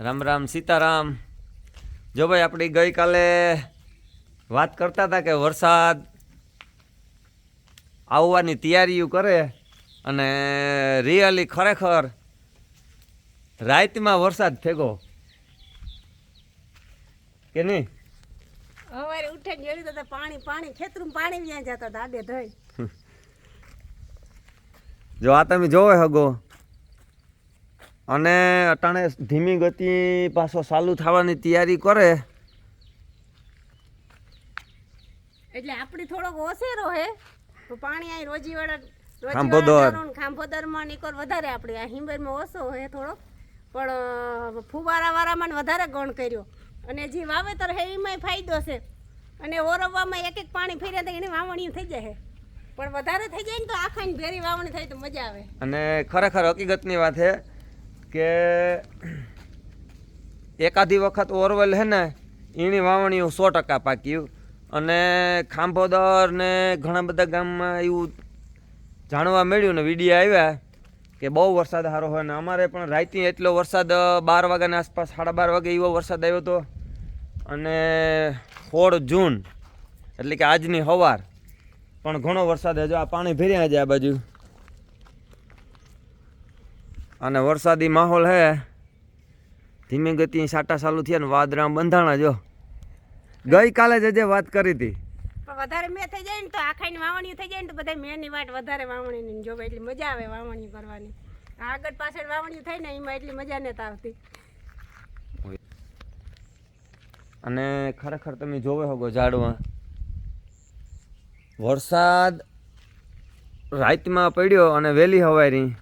રામ રામ સીતારામ. જો ભાઈ આપણી ગઈકાલે વાત કરતા હતા કે વરસાદ આવવાની તૈયારીઓ કરે અને રિયલી ખરેખર રાતમાં વરસાદ ફેગો કે નહીં? સવારે ઉઠીને જોયું તો તો પાણી પાણી ખેતરું પાણી વ્યાં જતા હતા આડે ધોઈ જો આ તમે જોવે હગો. અને અટાણે ધીમી ગતિ પાછો ચાલુ થવાની તૈયારી કરે. એટલે આપણે થોડોક ઓછેરો હે. તો પાણી અહીં રોજી વાળા ખાંભોદર. ખાંભોદરમાં નીકળ વધારે આપણે આ હિંબરમાં ઓછો હે થોડોક. પણ અ, ફુવારા વાળામાં વધારે ગણ કર્યો. અને જે વાવેતર હે એમાંય ફાયદો છે. અને ઓરવવામાં એક એક પાણી ફેર્યા તો એની વાવણી થઈ જાય પણ વધારે થઈ જાય ને તો આખાની ભેરી વાવણી થાય તો મજા આવે. અને ખરેખર હકીકતની વાત છે કે એકાદી વખત ઓરવેલ હે ને એની વાવણીઓ સો ટકા પાક્યું અને ખાંભોદર ને ઘણા બધા ગામમાં એવું જાણવા મળ્યું ને, વીડિયો આવ્યા કે બહુ વરસાદ સારો હોય ને, અમારે પણ રાતે એટલો વરસાદ બાર વાગ્યાની આસપાસ સાડા બાર વાગે એવો વરસાદ આવ્યો હતો અને સોળ જૂન, એટલે કે આજની સવાર પણ ઘણો વરસાદ હજુ આ પાણી ભર્યા છે આ બાજુ. અને વરસાદી માહોલ હે. ધીમી ગતિ સાટા ચાલુ થયા ને વાદળા બંધાણા જો. ગઈકાલે જ જે વાત કરી હતી. પણ વધારે મેં થઈ જાય ને તો આખાની વાવણી થઈ જાય ને તો બધા મેની વાટ વધારે વાવણીની જોવે એટલી મજા આવે વાવણી કરવાની. આગળ પાછળ વાવણી થઈ ને એમાં એટલી મજા નથી આવતી. અને ખરેખર તમે જોવે હોગો ઝાડમાં વરસાદ રાતમાં પડ્યો અને વહેલી હવારી.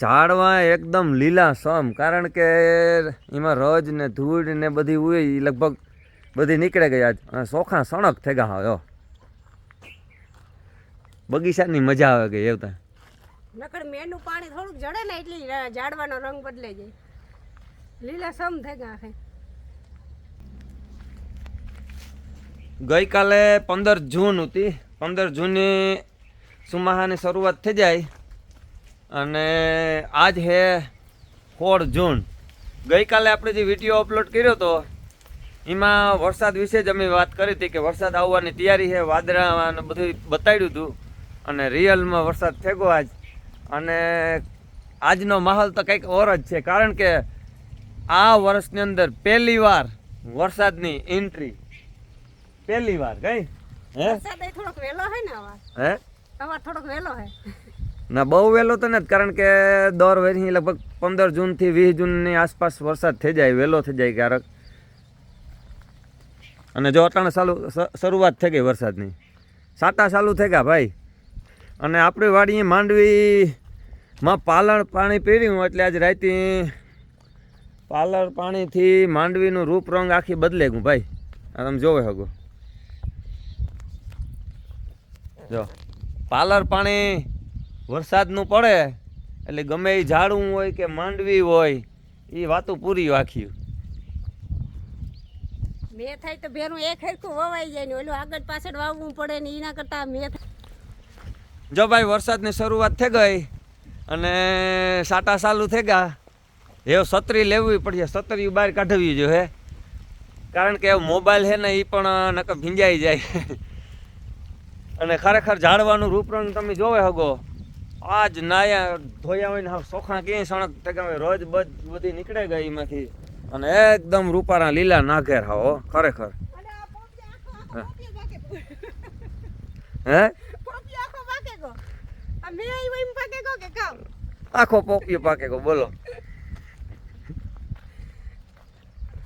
ઝાડવા એકદમ લીલા સમ કારણ કે એમાં રજ ને ધૂળ ને બધી હોય એ લગભગ બધી નીકળે ગઈ આજ. અને સોખા સણક થઈ ગયા હવે બગીચાની મજા આવે ગઈ એવું નકર મેનું પાણી થોડુંક જડે ને એટલે ઝાડવાનો રંગ બદલાઈ જાય. લીલા સમ થઈ ગયા ગઈકાલે પંદર જૂન હતી પંદર જૂને સુમાહાની શરૂઆત થઈ જાય અને આજ હે ફોર જૂન. ગઈકાલે આપણે જે વીડિયો અપલોડ કર્યો હતો એમાં વરસાદ વિશે જ અમે વાત કરી હતી કે વરસાદ આવવાની તૈયારી છે વાદળા અને બધું બતાડ્યું હતું. અને રિયલમાં વરસાદ ફેંકો આજ. અને આજનો માહોલ તો કંઈક ઓર જ છે કારણ કે આ વર્ષની અંદર પહેલી વાર વરસાદની એન્ટ્રી પહેલી વાર કઈ? હે? થોડોક વહેલો હે ને હે? થોડોક વહેલો હે. ના, બહુ વહેલો તો નથી, કારણ કે દર વર્ષની લગભગ પંદર જૂનથી વીસ જૂનની આસપાસ વરસાદ થઈ જાય, વહેલો થઈ જાય ક્યારેક. અને જો અટાણે ચાલુ શરૂઆત થઈ ગઈ વરસાદની. સાટા ચાલુ થઈ ગયા ભાઈ. અને આપણી વાડીએ માંડવીમાં પાલણ પાણી પીર્યું એટલે આજ રાતે પાલર પાણીથી માંડવીનું રૂપ રંગ આખી બદલે ગયું ભાઈ. આ તમે જોવે હગો. જો. પાલર પાણી વરસાદનું પડે એટલે ગમે એ ઝાડવું હોય કે માંડવી હોય એ વાતો પૂરી આખી મે થાય તો ભેરું એક હરખું વવાઈ જાય ને ઓલું આગળ પાછળ વાવવું પડે ને એના કરતાં મેં જો ભાઈ વરસાદની શરૂઆત થઈ ગઈ અને સાટા ચાલુ થઈ ગયા. એવો છત્રી લેવી પડશે છત્રી બહાર કાઢવી જોઈએ કારણ કે મોબાઈલ છે ને એ પણ નકર ભીંજાઈ જાય. અને ખરેખર ઝાડવાનું રૂપરંગ તમે જોવે હગો. આજ નાયા ધોયા હોય ને હાવ સોખા ક્યાંય સણક હોય રોજ બધી નીકળે ગઈ એમાંથી. અને એકદમ રૂપારા લીલા હાવ હો, ખરેખર. હે. આખો કે પોપિયો પાકે ગો બોલો.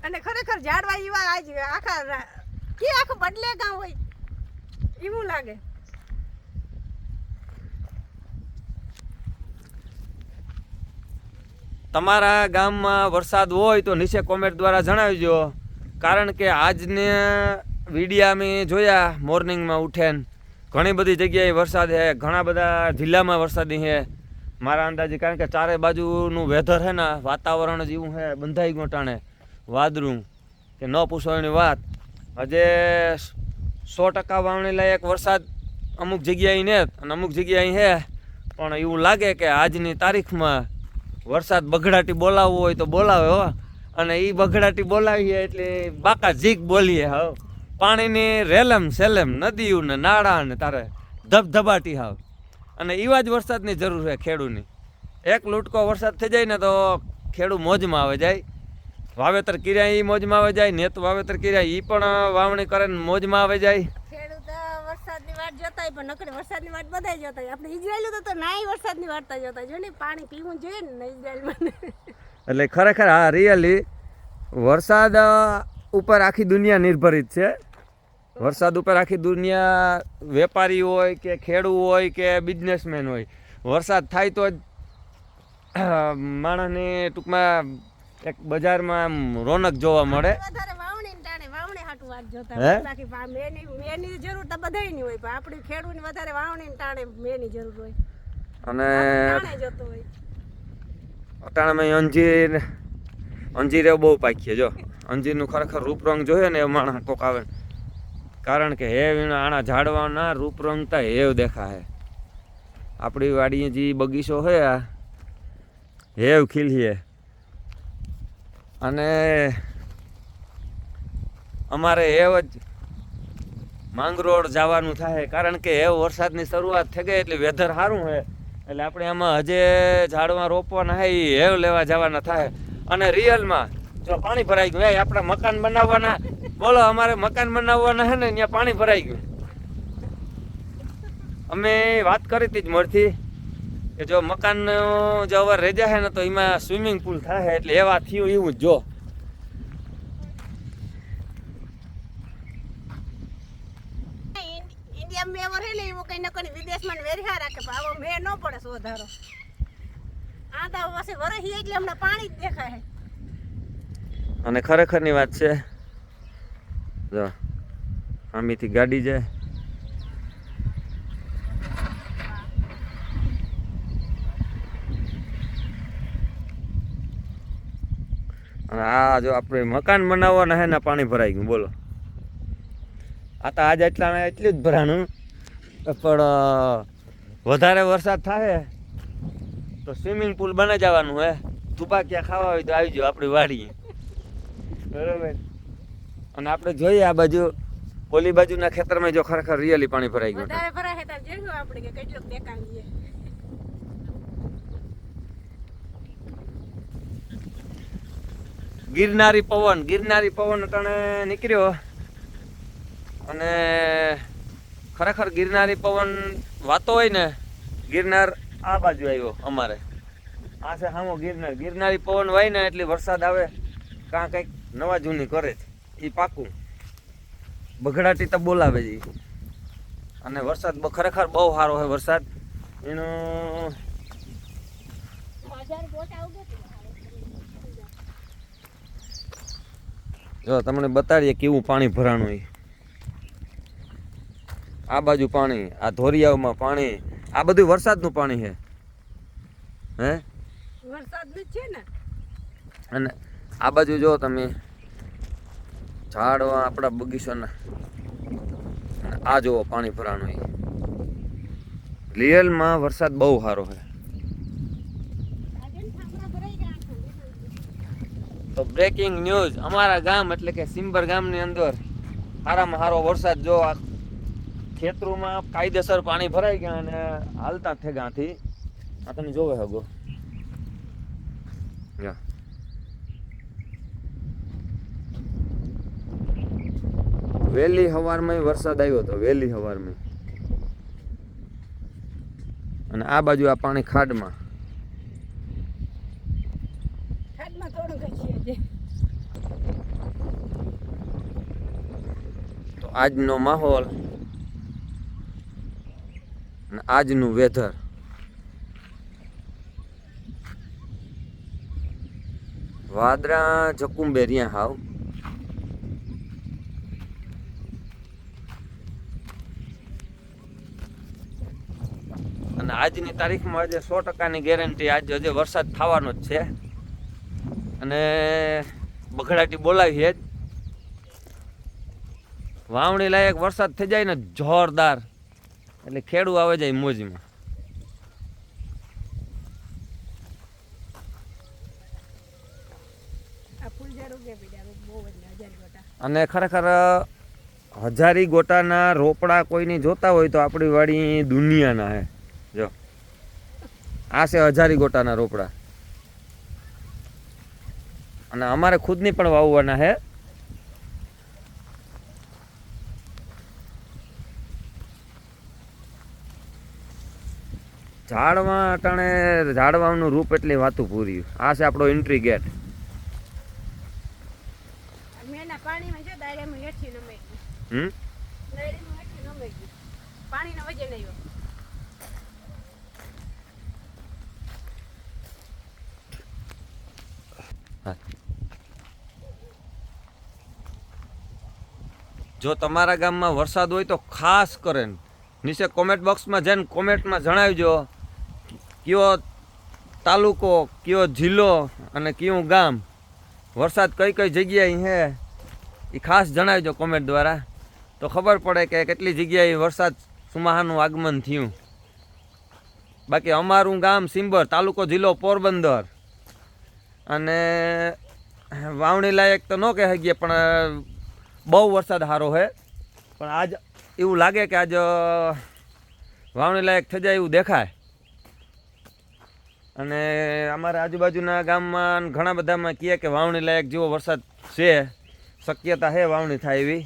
અને ખરેખર ઝાડવા એવા આજ આખા કે આખો બદલે કાં હોય? એવું લાગે? તમારા ગામમાં વરસાદ હોય તો નીચે કોમેન્ટ દ્વારા જણાવજો. કારણ કે આજને વિડીયા અમે જોયા મોર્નિંગમાં ઉઠેન. ઘણી બધી જગ્યાએ વરસાદ છે ઘણા બધા જિલ્લામાં વરસાદી છે મારા અંદાજે કારણ કે ચારે બાજુનું વેધર છે ને, વાતાવરણ એવું છે બંધાઈ ગોટાણે વાદળું, કે ન પૂછવાની વાત. હજે સો ટકા વાવણી લાયક વરસાદ અમુક જગ્યાએ ને, અને અમુક જગ્યાએ છે પણ એવું લાગે કે આજની તારીખમાં વરસાદ બગડાટી બોલાવવો હોય તો બોલાવે, હો. અને એ બગડાટી બોલાવીએ એટલે બાકા ઝીક બોલીએ હાવ પાણીની રેલમ સેલમ, નદીઓ ને નાળા ને તારે ધબધબાટી હાવ અને એવા જ વરસાદની જરૂર છે ખેડૂની. એક લૂટકો વરસાદ થઈ જાય ને તો ખેડૂ મોજમાં આવે જાય. વાવેતર કર્યા એ મોજમાં આવે જાય, નેત વાવેતર કર્યા એ પણ વાવણી કરે ને મોજમાં આવે જાય. વાટ જોતા પણ નકરી વરસાદની વાટ બધાય જોતા આપણે ઇઝરાયલ તો નાય વરસાદની વાર્તા જોતા જો ને પાણી પીવું જોઈએ ને ઇઝરાયલમાં એટલે ખરેખર હા રિયલી વરસાદ ઉપર આખી દુનિયા નિર્ભરિત છે. વરસાદ ઉપર આખી દુનિયા વેપારી હોય કે ખેડૂ હોય કે બિઝનેસમેન હોય. વરસાદ થાય તો જ માણસને ટૂંકમાં એક બજારમાં રોનક જોવા મળે વધારે વાવણી ટાણે વાવણી હાટું વાત જોતા હે? હોય બાકી મેની મેની જરૂર તો બધાયની હોય પણ આપણી ખેડૂતની વધારે વાવણી ટાણે મેની જરૂર હોય. અને ટાણે જોતો હોય. અટાણામાં અંજીર અંજીરે બહુ પાકીએ જો. અંજીરનું ખરેખર રૂપરંગ જોઈએ ને એ માણસ કોક આવે. કારણ કે હે એના આણા ઝાડવાના રૂપરંગતા હેવ દેખાય. આપણી વાડીએ જે બગીચો હોય આ હેવ ખીલીએ. અને અમારે એવ જ માંગરોળ જવાનું થાય, કારણ કે હેવ વરસાદની શરૂઆત થઈ ગઈ એટલે વેધર સારું છે. એટલે આપણે આમાં હજે ઝાડવા રોપવાના હે એ હેવ લેવા જવાના થાય. અને રિયલમાં જો પાણી ભરાઈ ગયું, એ આપણે મકાન બનાવવાના. બોલો, અમારે મકાન બનાવવાના હે ને, ત્યાં પાણી ભરાઈ ગયું. અમે વાત કરી હતી જ મળતી કે જો મકાન જો હવે રેજા છે ને, તો એમાં સ્વિમિંગ પુલ થાય એટલે એવા થયું એવું જ. જો ઇન્ડ- ઇન્ડિયામાં મેં વરે ને એવું કઈ ન કરી વિદેશમાં વેરહા રાખે ભાવો મે ન પડે સોધારો. આ તો પાસે વરસી એટલે હમણાં પાણી જ દેખાય અને ખરેખરની વાત છે, જો, આમીથી ગાડી જાય આ જો આપણે મકાન બનાવવાના હે ને પાણી ભરાઈ ગયું, બોલો. આ તો આજ એટલા એટલું જ ભરાણું પણ વધારે વરસાદ થાય તો સ્વિમિંગ પુલ બને જવાનું હે. તુપાકિયા ખાવા હોય તો આવી જાઓ આપણી વાડીએ. બરોબર. અને આપણે જોઈએ આ બાજુ ઓલી બાજુના ખેતરમાં જો ખરેખર રિયલી પાણી ભરાઈ ગયું વધારે ભરાય ત્યારે જોયું આપણે કે કેટલું દેખાડીએ ગિરનારી પવન ગિરનારી પવન અટાણે નીકળ્યો. અને ખરેખર ગિરનારી પવન વાતો હોય ને, ગિરનાર આ બાજુ આવ્યો અમારે. આ છે સામો ગિરનાર. ગિરનારી પવન વાય ને એટલે વરસાદ આવે, કાં કંઈક નવા જૂની કરે છે. એ પાકું. બઘડાટી તો બોલાવે છે. અને વરસાદ ખરેખર બહુ સારો હોય વરસાદ. એનો. જો તમને બતાડીએ કેવું પાણી ભરાણું એ આ બાજુ પાણી આ ધોરિયાઓમાં પાણી આ બધું વરસાદનું પાણી છે. હે? વરસાદનું છે ને? અને આ બાજુ જો તમે ઝાડવા આપણા બગીચાના આ જુઓ પાણી ભરાણું એ. રિયલમાં વરસાદ બહુ સારો છે. તો બ્રેકિંગ ન્યૂઝ અમારા ગામ એટલે કે સિમ્બર ગામની અંદર સારામાં સારો વરસાદ જો આ ખેતરોમાં કાયદેસર પાણી ભરાઈ ગયા અને હાલતા થેગાથી આ તમે જોવે હગો. વહેલી સવારમાં વરસાદ આવ્યો હતો વહેલી સવારમાં અને આ બાજુ આ પાણી ખાડમાં. તો આજનો માહોલ આજનું વેધર વાદળા જકુંબેરિયા હાવ. અને આજની તારીખમાં આજે સો ટકાની ગેરંટી આજે હજે વરસાદ થવાનો જ છે. અને બગડાટી બોલાવી જ વાવણી લાયક વરસાદ થઈ જાય ને જોરદાર. એટલે ખેડૂ આવે જાય મોજમાં. અને ખરેખર હજારી ગોટાના રોપડા કોઈની જોતા હોય તો આપણી વાડી દુનિયાના હે. જો. આ છે હજારી ગોટાના રોપડા. અને અમારે ખુદની પણ વાવવાના હે. ઝાડવા અટાણે ઝાડવાનું રૂપ એટલી વાતું પૂરી. આ છે આપણો એન્ટ્રી ગેટ જો તમારા ગામમાં વરસાદ હોય તો ખાસ કરીને. નીચે કોમેન્ટ બોક્સમાં જઈને કોમેન્ટમાં જણાવજો કયો તાલુકો, કયો જિલ્લો અને કયું ગામ. વરસાદ કઈ કઈ જગ્યાએ હે એ ખાસ જણાવજો કોમેન્ટ દ્વારા. તો ખબર પડે કે કેટલી જગ્યાએ વરસાદ સુમાહાનું આગમન થયું. બાકી અમારું ગામ સિંબર, તાલુકો જિલ્લો પોરબંદર. અને વાવણી લાયક તો ન કહી શકીએ પણ બહુ વરસાદ સારો છે. પણ આજ એવું લાગે કે આજ વાવણી લાયક થઈ જાય એવું દેખાય. અને અમારા આજુબાજુના ગામમાં ઘણા બધામાં કહે કે વાવણી લાયક જેવો વરસાદ છે, શક્યતા છે વાવણી થાય એવી.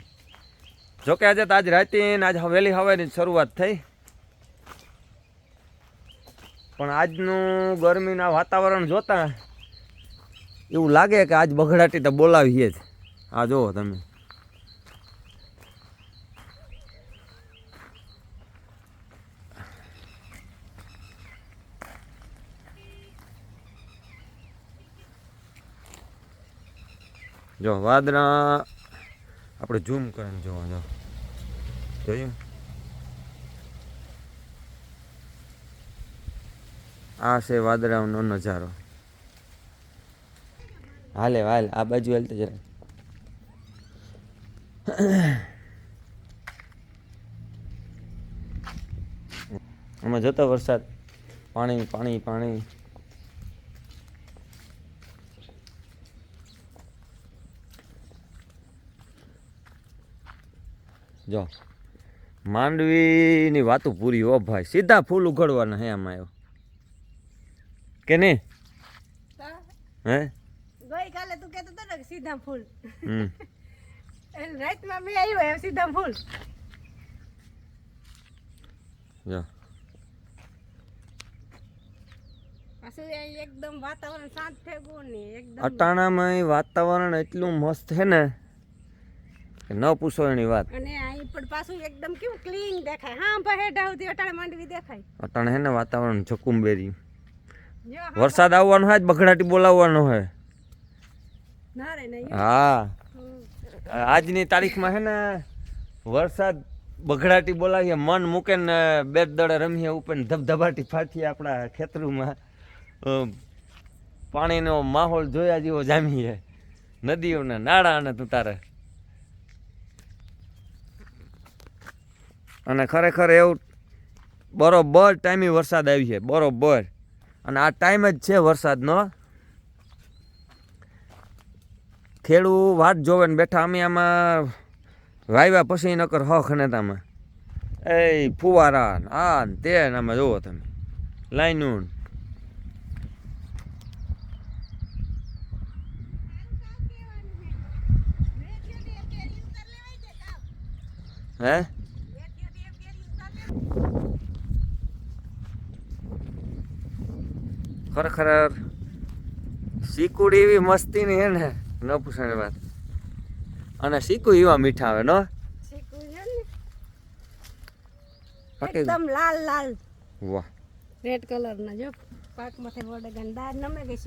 જોકે આજે તો આજ રાતે આજ વહેલી હવાની શરૂઆત થઈ. પણ આજનું ગરમીના વાતાવરણ જોતા એવું લાગે કે આજ બગડાટી તો બોલાવીએ જ. આ જુઓ તમે. જો, વાદળા. આપણે ઝૂમ કરીને જોવા, જો. જોયું? આ છે વાદળાનો નજારો. હાલે, હાલ, આ બાજુ હાલ જરા આમાં જતો વરસાદ. પાણી પાણી પાણી. જો. માંડવીની વાતો પૂરી હો ભાઈ. સીધા ફૂલ ઉઘડવાના હે આમાં આવ્યો કે નહીં? હે. ગઈ કાલે તું કહેતો હતો ને સીધા ફૂલ. હમ. રાતમાં મેં આવ્યો એમ સીધા ફૂલ. જો. એકદમ વાતાવરણ શાંત થઈ ગયું ને એકદમ. અટાણામાં વાતાવરણ એટલું મસ્ત છે ને ન પૂછો એની વાત. અને અહીં પણ પાછું એકદમ કેવું ક્લીન દેખાય. હા ભાઈ હેઠા સુધી અટાણે માંડવી દેખાય. અટાણે હે ને વાતાવરણ ચકુંબેરી વરસાદ આવવાનો હોય જ બગડાટી બોલાવવાનો હોય. ના રે નહીં. હા. આજની તારીખમાં હે ને વરસાદ બગડાટી બોલાવીએ મન મૂકે ને બે દડે રમીએ ઉપર ને ધબધબાટી ફાટીએ આપણા ખેતરોમાં. પાણીનો માહોલ જોયા જેવો જામીએ. નદીઓને નાળા અને તું તારે અને ખરેખર એવું બરોબર ટાઈમે વરસાદ આવી છે, બરોબર. અને આ ટાઈમ જ છે વરસાદનો. ખેડૂ વાટ જોવે ને બેઠા અમે આમાં વાવ્યા પછી નકર હખ તમે. એ ફુવારા આ તે આમાં જુઓ તમે. લાઈનું. હે? ખરેખર શીકુડી એવી મસ્તીની હે ને ન પૂછાય વાત. અને શીકુ એવા મીઠા આવે નો? એકદમ લાલ લાલ. વાહ. રેડ કલર ના જો. પાકમાંથી વડે ગંદા. નમે ગઈ